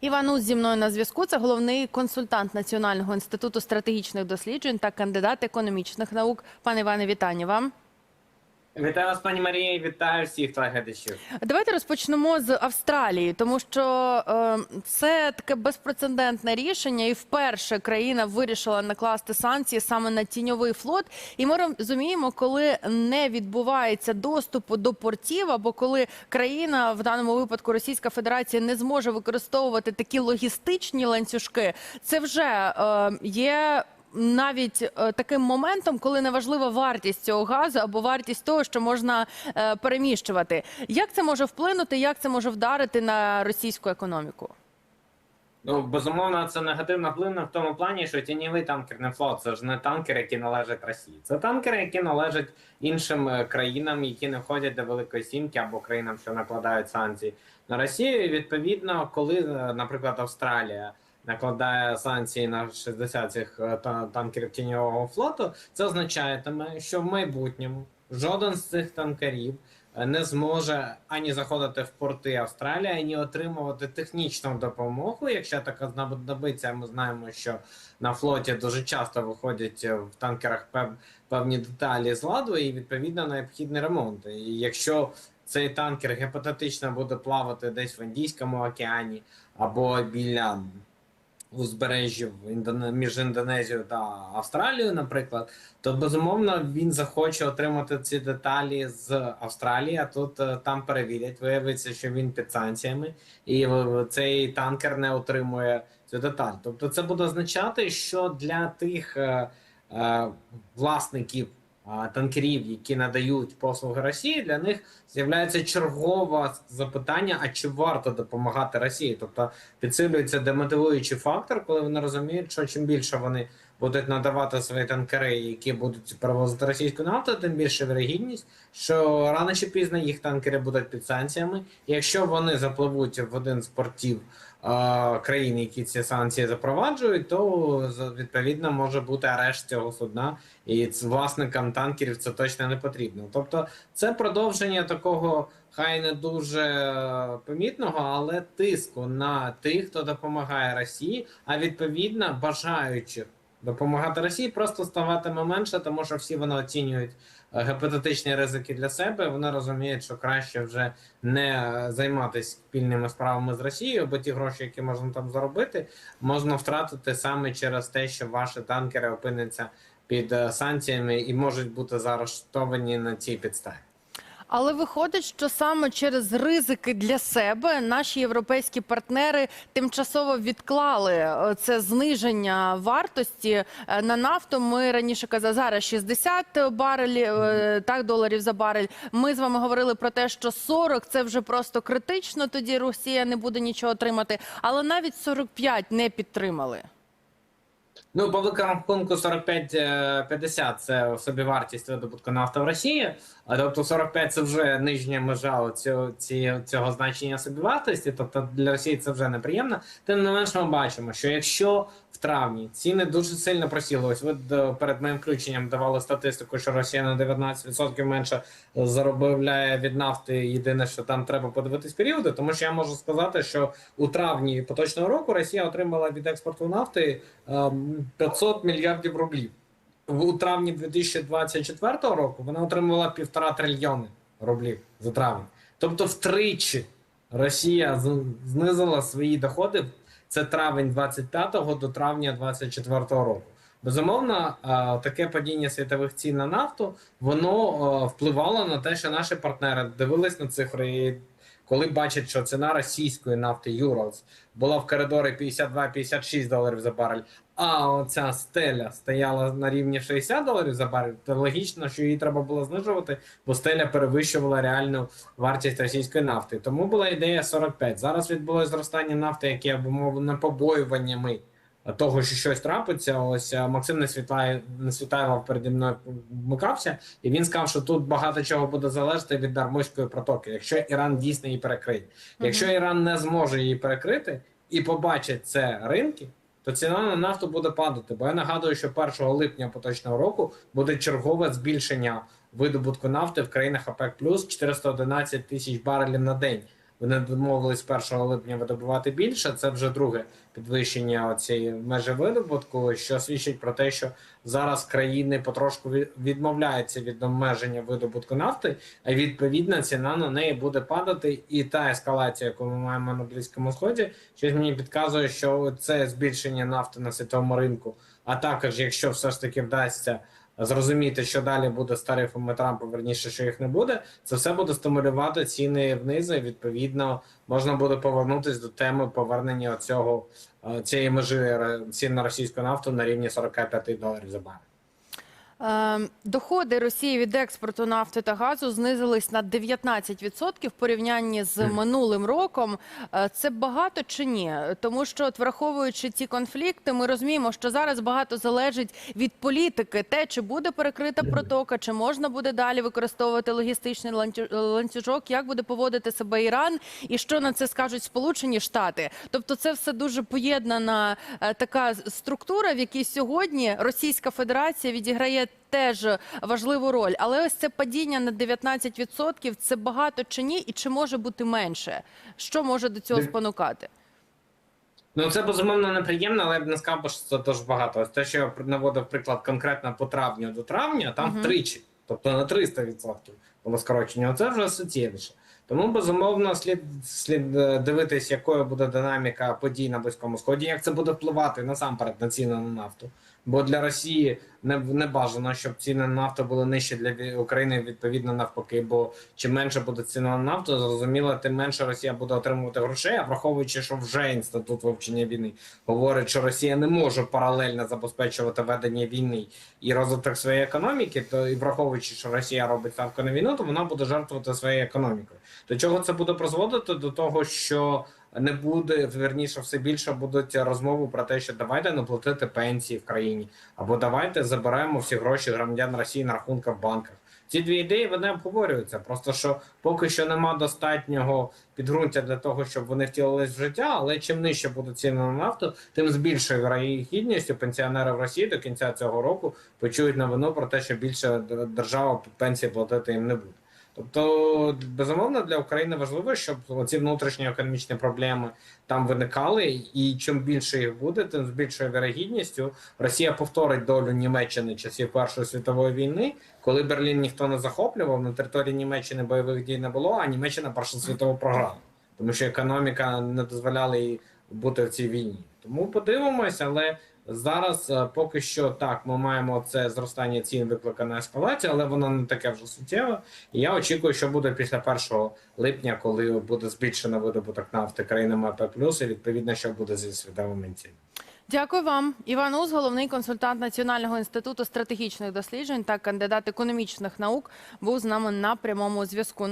Іван зі мною на зв'язку. Це головний консультант Національного інституту стратегічних досліджень та кандидат економічних наук. Пане Іване, вітання вам. Вітаю вас, пані Марія, вітаю всіх телеглядачів. Давайте розпочнемо з Австралії, тому що е, це таке безпрецедентне рішення, і вперше країна вирішила накласти санкції саме на тіньовий флот. І ми розуміємо, коли не відбувається доступу до портів, або коли країна, в даному випадку Російська Федерація, не зможе використовувати такі логістичні ланцюжки, це вже е, є навіть е, таким моментом, коли неважлива вартість цього газу або вартість того, що можна е, переміщувати. Як це може вплинути? Як це може вдарити на російську економіку? Ну безумовно, це негативно вплине в тому плані, що тіньовий танкерний флот це ж не танкери, які належать Росії. Це танкери, які належать іншим е, країнам, які не входять до Великої Сімки або країнам, що накладають санкції на Росію. І відповідно, коли, наприклад, Австралія. Накладає санкції на 60 цих е, та- танкерів тіньового флоту, це означатиме, що в майбутньому жоден з цих танкерів е, не зможе ані заходити в порти Австралії, ані отримувати технічну допомогу. Якщо така знадобиться, ми знаємо, що на флоті дуже часто виходять е, в танкерах пев, певні деталі з ладу, і відповідно необхідний ремонт. І якщо цей танкер гіпотетично буде плавати десь в Індійському океані або біля Індоне... між Індонезією та Австралією, наприклад, то безумовно він захоче отримати ці деталі з Австралії. А тут е, там перевірять, виявиться, що він під санкціями, і цей танкер не отримує цю деталь. Тобто, це буде означати, що для тих е, е, власників. Танкерів, які надають послуги Росії, для них з'являється чергове запитання: а чи варто допомагати Росії? Тобто підсилюється демотивуючий фактор, коли вони розуміють, що чим більше вони будуть надавати свої танкери, які будуть перевозити російську нафту, тим більше вірогідність, що рано чи пізно їх танкери будуть під санкціями. Якщо вони запливуть в один з портів країн, які ці санкції запроваджують, то відповідно може бути арешт цього судна, і власникам танкерів це точно не потрібно. Тобто, це продовження такого. Хай не дуже помітного, але тиску на тих, хто допомагає Росії, а відповідно бажаючих допомагати Росії, просто ставатиме менше, тому що всі вони оцінюють е, гіпотетичні ризики для себе. Вони розуміють, що краще вже не е, займатися спільними справами з Росією, бо ті гроші, які можна там заробити, можна втратити саме через те, що ваші танкери опиняться під е, санкціями і можуть бути заарештовані на цій підставі. Але виходить, що саме через ризики для себе наші європейські партнери тимчасово відклали е, це зниження вартості е, на нафту. Ми раніше казали, зараз 60 барелів, е, так доларів за барель. Ми з вами говорили про те, що 40 – це вже просто критично. Тоді Росія не буде нічого отримати. Але навіть 45 не підтримали. Ну, по рахунку 45-50 це собівартість видобутку нафти в Росії. А тобто 45 це вже нижня межа цього, цього значення собівартості. Тобто для Росії це вже неприємно. Тим не менш, ми бачимо, що якщо в травні ціни дуже сильно просіли, ось ви перед моїм включенням давали статистику, що Росія на 19% менше заробляє від нафти. Єдине, що там треба подивитись періоди, тому що я можу сказати, що у травні поточного року Росія отримала від експорту нафти ем, 500 мільярдів рублів. У травні 2024 року вона отримувала півтора трильйони рублів за травень. Тобто втричі Росія знизила свої доходи. Це травень 25-го до травня 24-го року. Безумовно, таке падіння світових цін на нафту воно впливало на те, що наші партнери дивились на цифри. Коли бачать, що ціна російської нафти Юрос була в коридорі 52-56 доларів за барель, а оця стеля стояла на рівні 60 доларів за барель, то логічно, що її треба було знижувати, бо стеля перевищувала реальну вартість російської нафти. Тому була ідея 45. Зараз відбулося зростання нафти, яке обумовлено побоюваннями того, що щось трапиться. Ось е, Максим Несвітлай- Несвітайлов переді мною вмикався, і він сказав, що тут багато чого буде залежати від Дармузької протоки, якщо Іран дійсно її перекриє. Якщо Іран не зможе її перекрити і побачить це ринки, то ціна на нафту буде падати. Бо я нагадую, що 1 липня поточного року буде чергове збільшення видобутку нафти в країнах ОПЕК+, 411 тисяч барелів на день. Вони домовились 1 липня видобувати більше. Це вже друге підвищення цієї межі видобутку, що свідчить про те, що зараз країни потрошку відмовляються від обмеження видобутку нафти, а відповідно ціна на неї буде падати. І та ескалація, яку ми маємо на близькому сході, щось мені підказує, що це збільшення нафти на світовому ринку. А також, якщо все ж таки вдасться зрозуміти, що далі буде з тарифами Трампа, верніше, що їх не буде, це все буде стимулювати ціни вниз. І відповідно можна буде повернутися до теми повернення цього цієї межі е, цін на російську нафту на рівні 45 доларів за барель. Е, Доходи Росії від експорту нафти та газу знизились на 19% в порівнянні з минулим роком. Е, Це багато чи ні? Тому що, от, враховуючи ці конфлікти, ми розуміємо, що зараз багато залежить від політики, те, чи буде перекрита протока, чи можна буде далі використовувати логістичний ланцю- ланцюжок, як буде поводити себе Іран, і що на це скажуть Сполучені Штати. Тобто, це все дуже поєднана е, така структура, в якій сьогодні Російська Федерація відіграє теж важливу роль. Але ось це падіння на 19% – це багато чи ні, і чи може бути менше? Що може до цього спонукати? Ну це безумовно неприємно, але я б не сказав, що це дуже багато. Ось те, що я наводив приклад конкретно по травню до травня, там втричі, тобто на 300% було скорочення. Це вже суттєвіше. Тому безумовно слід слід е, дивитись, якою буде динаміка подій на близькому сході, як це буде впливати насамперед на ціни на нафту. Бо для Росії не, не бажано, щоб ціни на нафту були нижчі для України, відповідно навпаки. Бо чим менше буде ціна на нафту, зрозуміло, тим менше Росія буде отримувати грошей. А враховуючи, що вже інститут вивчення війни говорить, що Росія не може паралельно забезпечувати ведення війни і розвиток своєї економіки, то і враховуючи, що Росія робить ставку на війну, то вона буде жертвувати своєю економікою. До чого це буде призводити? До того, що не буде верніше, все більше будуть розмови про те, що давайте не платити пенсії в країні, або давайте заберемо всі гроші громадян Росії на рахунках в банках. Ці дві ідеї вони обговорюються. Просто що поки що нема достатнього підґрунтя для того, щоб вони втілились в життя. Але чим нижче будуть ціни на нафту, тим з більшою вірогідністю пенсіонери в Росії до кінця цього року почують новину про те, що більше держава пенсії платити їм не буде. Тобто, безумовно, для України важливо, щоб ці внутрішні економічні проблеми там виникали, і чим більше їх буде, тим з більшою вірогідністю Росія повторить долю Німеччини часів Першої світової війни, коли Берлін ніхто не захоплював, на території Німеччини бойових дій не було, а Німеччина Першу світову програла, тому що економіка не дозволяла їй бути в цій війні. Тому подивимося, але зараз е, поки що так ми маємо це зростання цін викликане ескалація, але воно не таке вже суттєве. І я очікую, що буде після 1 липня, коли буде збільшено видобуток нафти країнами АП+, і відповідно, що буде зі світовими цінами. Дякую вам. Іван Уз, головний консультант Національного інституту стратегічних досліджень та кандидат економічних наук, був з нами на прямому зв'язку.